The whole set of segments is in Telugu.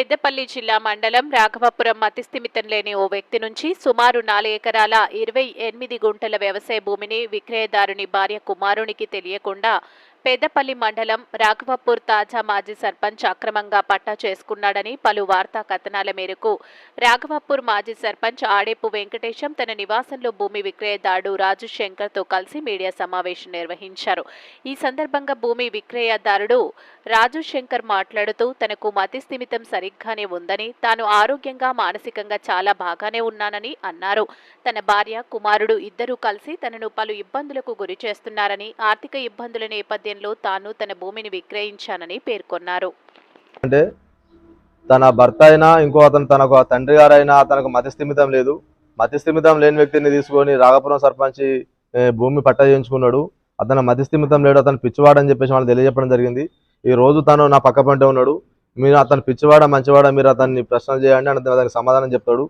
పెద్దపల్లి జిల్లా మండలం రాఘవపురం మతిస్థిమితం లేని ఓ వ్యక్తి నుంచి సుమారు నాలుగు ఎకరాల ఇరవై ఎనిమిది గుంటల వ్యవసాయ భూమిని విక్రయదారుని భార్య కుమారునికి తెలియకుండా పెద్దపల్లి మండలం రాఘవపూర్ తాజా మాజీ సర్పంచ్ అక్రమంగా పట్టా చేసుకున్నాడని పలు వార్తా కథనాల మేరకు రాఘవపూర్ మాజీ సర్పంచ్ ఆడేపు వెంకటేశం తన నివాసంలో భూమి విక్రయదారుడు రాజు శంకర్తో కలిసి మీడియా సమావేశం నిర్వహించారు. ఈ సందర్భంగా భూమి విక్రయదారుడు రాజు శంకర్ మాట్లాడుతూ తనకు మతి స్థిమితం సరిగ్గానే ఉందని తాను ఆరోగ్యంగా మానసికంగా చాలా బాగానే ఉన్నానని అన్నారు. తన భార్య కుమారుడు ఇద్దరూ కలిసి తనను పలు ఇబ్బందులకు గురి చేస్తున్నారని ఆర్థిక ఇబ్బందుల నేపథ్యంలో తాను తన భూమిని విక్రయించానని పేర్కొన్నారు. అంటే తన భర్త అయినా ఇంకో అతను తనకు ఆ తండ్రి గారైనా తనకు మతి స్థిమితం లేదు. మతి స్థిమితం లేని వ్యక్తిని తీసుకొని రాఘపురం సర్పంచ్ భూమి పట్ట చేయించుకున్నాడు. అతను మతి స్థిమితం లేడు అతను పిచ్చివాడని చెప్పేసి వాళ్ళు తెలియజెప్పడం జరిగింది. ఈ రోజు తను నా పక్క పంటే ఉన్నాడు. మీరు అతను పిచ్చివాడ మంచివాడ మీరు అతన్ని ప్రశ్నలు చేయండి అని అతనికి సమాధానం చెప్తాడు.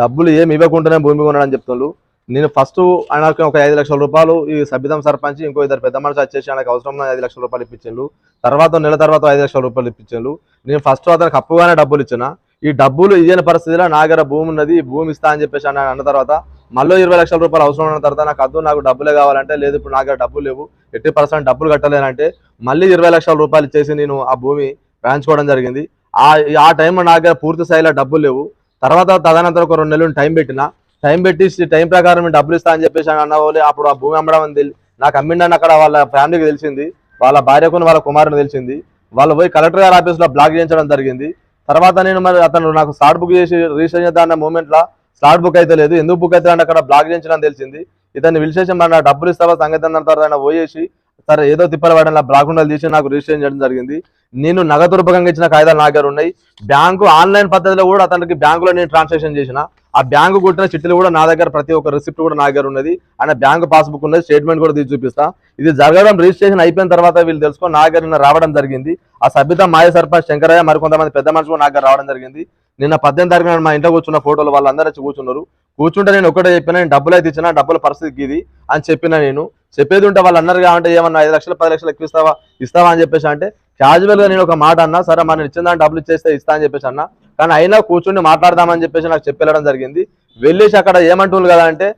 డబ్బులు ఏమి ఇవ్వకుండానే భూమి కొనడని చెప్తున్నాడు నేను ఫస్ట్ ఆయనకి ఒక ఐదు లక్షల రూపాయలు ఈ సభ్యతం సర్పంచ్ ఇంకో ఇద్దరు పెద్ద మనిషి వచ్చేసి ఆయనకు అవసరం ఐదు లక్షల రూపాయలు ఇప్పించారు తర్వాత నెల తర్వాత ఐదు లక్షల రూపాయలు ఇప్పించారు నేను ఫస్ట్ అతనికి అప్పుగానే డబ్బులు ఇచ్చిన. ఈ డబ్బులు ఇయ్యని పరిస్థితిలో నా దగ్గర భూమి ఉన్నది భూమి ఇస్తా అని చెప్పేసి అని అన్న తర్వాత మళ్ళీ ఇరవై లక్షల రూపాయలు అవసరం ఉన్న తర్వాత నాకు అద్దు నాకు డబ్బులే కావాలంటే లేదు ఇప్పుడు నా దగ్గర డబ్బులు లేవు ఎట్టి పర్సెంట్ డబ్బులు కట్టలేనంటే మళ్ళీ ఇరవై లక్షల రూపాయలు ఇచ్చేసి నేను ఆ భూమి రాయించుకోవడం జరిగింది. ఆ ఆ టైంలో నా దగ్గర పూర్తి స్థాయిలో డబ్బులు లేవు. తర్వాత తదనంతరం ఒక రెండు నెలలు టైం పెట్టిన. టైం పెట్టి టైం ప్రకారం నేను డబ్బులు ఇస్తా అని చెప్పేసి అని అన్న వాళ్ళు. అప్పుడు ఆ భూమి అమ్మడం అని నాకు అమ్మిండని అక్కడ వాళ్ళ ఫ్యామిలీకి తెలిసింది. వాళ్ళ భార్యకు వాళ్ళ కుమారుని తెలిసింది. వాళ్ళు పోయి కలెక్టర్ గారి ఆఫీస్లో బ్లాక్ చేయించడం జరిగింది. తర్వాత నేను మరి అతను నాకు స్లాట్ బుక్ చేసి రిజిస్టర్ చేద్దాం అన్న మూమెంట్లో స్లాట్ బుక్ అయితే లేదు. ఎందుకు బుక్ అయితే అక్కడ బ్లాక్ చేయించడం తెలిసింది. ఇతన్ని పిలిచేసి మన డబ్బులు ఇస్తావా సంగతి అన్న తర్వాత ఆయన పోయేసి సరే ఏదో తిప్పలు పడిన తీసి నాకు రిజిస్ట్రేషన్ చేయడం జరిగింది. నేను నగదు రూపకంగా ఇచ్చిన కాగితాలు నా దగ్గర ఉన్నాయి. బ్యాంకు ఆన్లైన్ పద్ధతిలో కూడా అతనికి బ్యాంకులో నేను ట్రాన్సాక్షన్ చేసిన. ఆ బ్యాంకు కొట్టిన చిట్టులు కూడా నా దగ్గర ప్రతి ఒక్క రిసిప్ట్ కూడా నా దగ్గర ఉన్నది. ఆయన బ్యాంకు పాస్బుక్ ఉన్నది. స్టేట్మెంట్ కూడా తీసి చూపిస్తా. ఇది జరగడం రిజిస్ట్రేషన్ అయిపోయిన తర్వాత వీళ్ళు తెలుసుకో నా దగ్గర నిన్న రావడం జరిగింది. ఆ సభ్యత మాయ సర్పంచ్ శంకరయ్య మరి కొంతమంది పెద్ద మనుషులు కూడా నా దగ్గర రావడం జరిగింది. నిన్న పద్దెనిమిది తరగతి మా ఇంట్లో కూర్చున్న ఫోటోలు వాళ్ళందరూ వచ్చి కూర్చున్నారు. కూర్చుంటే నేను ఒకటే చెప్పిన నేను డబ్బులు అయితే ఇచ్చిన డబ్బుల పరిస్థితికి ఇది అని చెప్పిన నేను. చెప్పేది ఉంటే వాళ్ళు అన్నారు కాబట్టి ఏమన్నా ఐదు లక్షలు పది లక్షలు ఎక్కువ ఇస్తావా ఇస్తావా అని చెప్పేసి అంటే క్యాజువల్గా నేను ఒక మాట అన్నా సరే మనం ఇచ్చిన దాన్ని డబ్బులు ఇచ్చేస్తే ఇస్తా అని చెప్పేసి అన్నా. కానీ అయినా కూర్చుని మాట్లాడదామని చెప్పేసి నాకు చెప్పేయడం జరిగింది. వెళ్ళేసి అక్కడ ఏమంటున్నారు కదా అంటే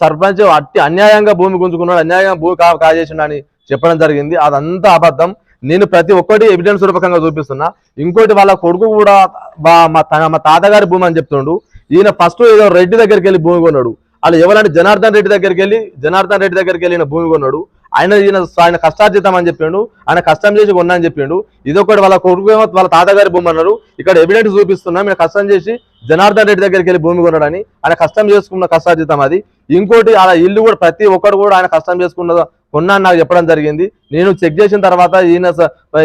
సర్పంచ్ అట్టి అన్యాయంగా భూమి గుంజుకున్నాడు అన్యాయంగా భూమి కాజేసిండని అని చెప్పడం జరిగింది. అదంతా అబద్ధం. నేను ప్రతి ఒక్కటి ఎవిడెన్స్ రూపకంగా చూపిస్తున్నా. ఇంకోటి వాళ్ళ కొడుకు కూడా మా మా తాతగారి భూమి అని చెప్తుండు. ఈయన ఫస్ట్ ఏదో రెడ్డి దగ్గరికి వెళ్ళి భూమి కొన్నాడు. వాళ్ళు ఎవరంటే జనార్దన్ రెడ్డి దగ్గరికి వెళ్ళి జనార్దన్ రెడ్డి దగ్గరికి వెళ్ళిన భూమి కొన్నాడు. ఆయన ఈయన ఆయన కష్టార్జితం అని చెప్పిండు ఆయన కష్టం చేసి కొన్నా అని చెప్పిండు ఇదొకటి వాళ్ళ కొడుకు వాళ్ళ తాతగారి భూమి అన్నారు. ఇక్కడ ఎవిడెన్స్ చూపిస్తున్నా మీరు కష్టం చేసి జనార్దన్ రెడ్డి దగ్గరికి వెళ్ళి భూమి కొన్నాడని ఆయన కష్టం చేసుకున్న కష్టార్జితం అది. ఇంకోటి అలా ఇల్లు కూడా ప్రతి ఒక్కరు కూడా ఆయన కష్టం చేసుకున్న కొన్నా నాకు చెప్పడం జరిగింది. నేను చెక్ చేసిన తర్వాత ఈయన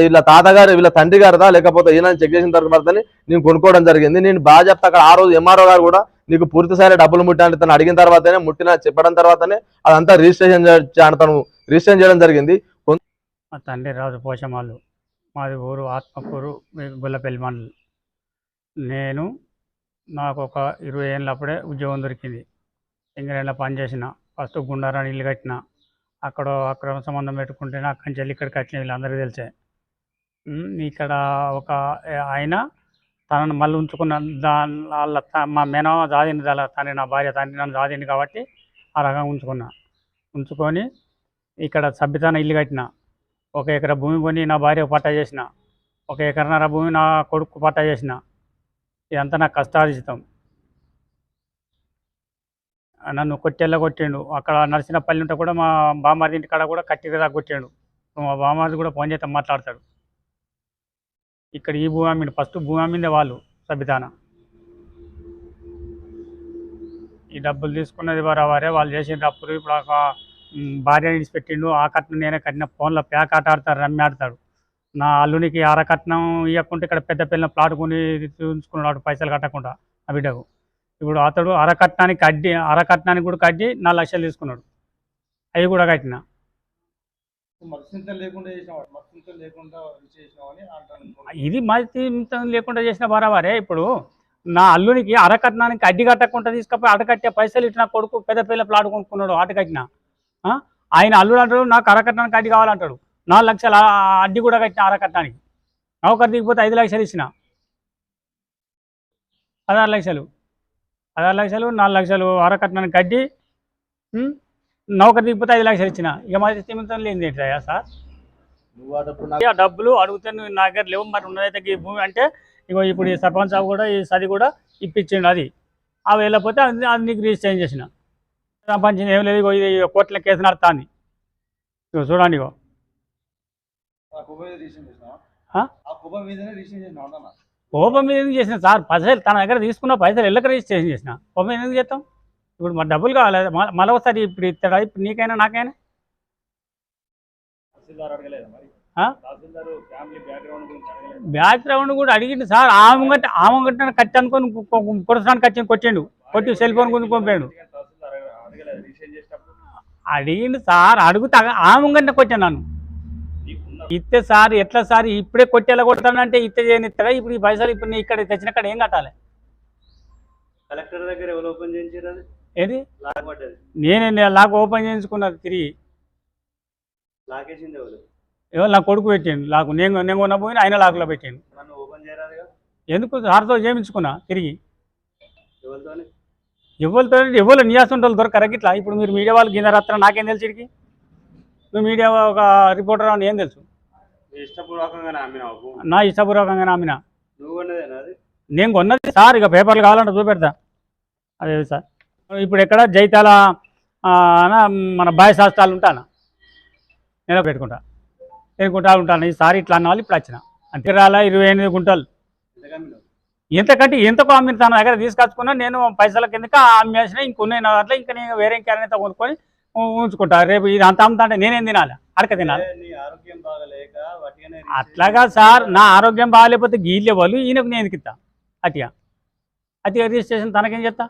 వీళ్ళ తాతగారు వీళ్ళ తండ్రి గారిదా లేకపోతే ఈయన చెక్ చేసిన తర్వాతనే నేను కొనుక్కోవడం జరిగింది. నేను బాగా చెప్తా అక్కడ ఆ రోజు ఎంఆర్ఓ గారు కూడా నీకు పూర్తి డబ్బులు ముట్టాలని తను అడిగిన తర్వాతనే ముట్టిన చెప్పడం తర్వాతనే అదంతా రిజిస్ట్రేషన్ చే- తను రిజిస్ట్రేషన్ చేయడం జరిగింది. మా తండ్రి రాజు పోషమాలు మాది ఊరు ఆత్మకూరు గుల్లపల్లి మండలం. నేను నాకు ఒక ఇరవై ఏళ్ళప్పుడే ఉద్యోగం దొరికింది. ఇంగ్లాండ్లో పనిచేసిన ఫస్ట్ గుండారాన్ని ఇల్లు కట్టిన. అక్కడ అక్రమ సంబంధం పెట్టుకుంటే అక్కడి నుంచి వెళ్ళి ఇక్కడికి వచ్చిన వీళ్ళందరికీ తెలిసే. ఇక్కడ ఒక ఆయన తనను మళ్ళీ ఉంచుకున్న దాని వాళ్ళ త- మా మేనమామ జాదింది వాళ్ళ తండ్రి నా భార్య తండ్రి నన్ను జాదింది కాబట్టి ఆ రకంగా ఉంచుకున్నా. ఉంచుకొని ఇక్కడ సభ్యతన ఇల్లు కట్టిన. ఒక ఎకరా భూమి కొని నా భార్య పట్టా చేసిన. ఒక ఎకరన్నర భూమి నా కొడుకు పట్టా చేసిన. ఇదంతా నాకు కష్టార్జితం. నన్ను కొట్టేళ్ళ కొట్టిండు. అక్కడ నరసింహపల్లి ఉంటే కూడా మా బామ్మారి ఇంటి కాడ కూడా కట్టి దాకా కొట్టిండు. మా బామ్మారి కూడా ఫోన్ చేస్తే మాట్లాడతాడు. ఇక్కడ ఈ భూమి అమ్మిండు ఫస్ట్ భూమి అమ్మిందే వాళ్ళు సభ్యతాన ఈ డబ్బులు తీసుకున్నది వారే వాళ్ళు చేసిన అప్పుడు ఇప్పుడు ఒక భార్య విడిచిపెట్టిండు ఆ కట్నం నేనే కట్టిన ఫోన్లో ప్యాక్ ఆట ఆడతాడు రమ్మి ఆడతాడు. నా అల్లునికి అర కట్నం ఇక్కడ పెద్ద పిల్లల ప్లాట్ కొని ఉంచుకున్నాడు పైసలు కట్టకుండా ఆ బిడ్డకు. ఇప్పుడు అతడు అరకట్నానికి కడ్డి కూడా కట్టి నాలుగు లక్షలు తీసుకున్నాడు. అవి కూడా కట్టిన. ఇది మధ్య లేకుండా చేసిన బరాబరే ఇప్పుడు నా అల్లునికి అరకట్నానికి అడ్డి కట్టకుండా తీసుకపోయి అడకట్టే పైసలు ఇట్లా కొడుకు పెద్ద పిల్ల ప్లాట్ కొనుక్కున్నాడు అటకట్టిన ఆయన అల్లుడు అంటాడు నాకు అరకట్నానికి అడ్డి కావాలంటాడు. నాలుగు లక్షలు అడ్డి కూడా కట్టిన అరకట్నానికి. కట్నానికి దిగిపోతే ఐదు లక్షలు ఇచ్చిన. పదహారు లక్షలు. పదహారు లక్షలు నాలుగు లక్షలు అరకట్నానికి కట్టి నౌకరు దిగిపోతే ఐదు లక్షలు ఇచ్చిన. ఇక స్థిమితం లేనిది ఏంటయ్యా సార్. ఆ డబ్బులు అడిగితే నువ్వు నా దగ్గర లేవు మరి ఉన్నదైతే ఈ భూమి అంటే ఇగో ఇప్పుడు ఈ సర్పంచ్ సాబ్ కూడా ఈ సది కూడా ఇప్పించిండు అది. ఆ వెళ్ళకపోతే అది అది నీకు రిజిస్టర్ చేసిన. సంపాదించింది ఏం లేదు ఇగో ఇది కోర్టులో కేసు నడుస్తుంది ఇగో చూడండి ఇగో. కోపం మీద ఎందుకు చేసిన సార్? పైసలు తన దగ్గర తీసుకున్న పైసలు ఎల్లక రిజిస్ట్రేషన్ చేసిన. కోపం ఎందుకు చేస్తాం? ఇప్పుడు మరి డబ్బులు కావాలి? మ- మళ్ళీ ఒకసారి ఇప్పుడు ఇస్తాడా? ఇప్పుడు నీకైనా నాకైనా? బ్యాక్గ్రౌండ్ కూడా అడిగిండు సార్. ఆమె గంట ఆమె గంట కట్టి అనుకొని కురసానికి వచ్చి కొట్టిండు. కొట్టి సెల్ ఫోన్ గురించి పంపాడు. అడిగిండు సార్. అడుగుతా ఆమె గంట కొట్టాను నన్ను. ఇస్తే సార్ ఎట్లా సార్? ఇప్పుడే కొట్టేలా కొడతానంటే ఇస్తే చేయనిస్తాడా ఇప్పుడు ఈ పైసలు ఇప్పుడు ఇక్కడ తెచ్చిన కాడ ఏం కట్టాలి? కలెక్టర్ దగ్గర ఎవరు ఓపెన్ చేయించారు అది? ఏది? లాక్ పడ్డది. నేనే లాక్ ఓపెన్ చేయించుకున్నది తిరిగి. లాకేసింది ఎవరు? ఎవరు? నా కొడుకు పెట్టాను లాకు. నేను నేను కొన్న పోయిన ఆయన లాకులో పెట్టాను ఓపెన్ చేయరాదుగా ఎందుకు? సార్తో చేయించుకున్నా తిరిగి. ఎవరితోని? ఎవరితో? ఎవరు నియాసం వాళ్ళు దొరకరా ఇట్లా ఇప్పుడు మీరు మీడియా వాళ్ళు కింద రాత్ర నాకేం తెలుసు ఇడికి? నువ్వు మీడియా ఒక రిపోర్టర్ అని ఏం తెలుసు? ఇష్టపూర్వకంగా. నా ఇష్టపూర్వకంగా నామిన నువ్వు నేను కొన్నది సార్ ఇక పేపర్లు కావాలంటే చూపెడతా. అదే సార్. ఇప్పుడు ఎక్కడ జైతాల మన బాయ్ శాస్త్రాలు ఉంటాను. నేను పెట్టుకుంటా. పెట్టుకుంటా ఉంటాను? ఈసారి ఇట్లా అన్న వాళ్ళు ఇప్పుడు వచ్చిన. అంతే రాలా ఇరవై ఎనిమిది గుంటలు. ఎంతకంటే ఎంతకు అమ్మిన తన దగ్గర తీసుకొచ్చుకున్నా నేను పైసల కిందక అమ్మేసిన ఇంకొన్నాయి నా దాంట్లో ఇంకా నేను వేరే ఇంకెవరైనా కొనుక్కొని ఉంచుకుంటా. రేపు ఇది అంత అమ్ముతా అంటే నేనేం తినాలి? అడక తినాలి. అట్లాగా సార్ నా ఆరోగ్యం బాగాలేకపోతే గీళ్ళే వాళ్ళు ఈయనకు నేను ఎందుకు అతిగా అతిగా రిజిస్ట్రేషన్ తనకేం చెప్తా?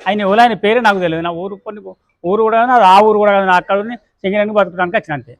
ఆయన ఎవరు ఆయన పేరే నాకు తెలియదు. నా ఊరు కొన్ని ఊరు కూడా కాదు, ఆ ఊరు కూడా కాదు, నా అక్కడ సింగరేణికి బతుకడానికి వచ్చిన అంతే.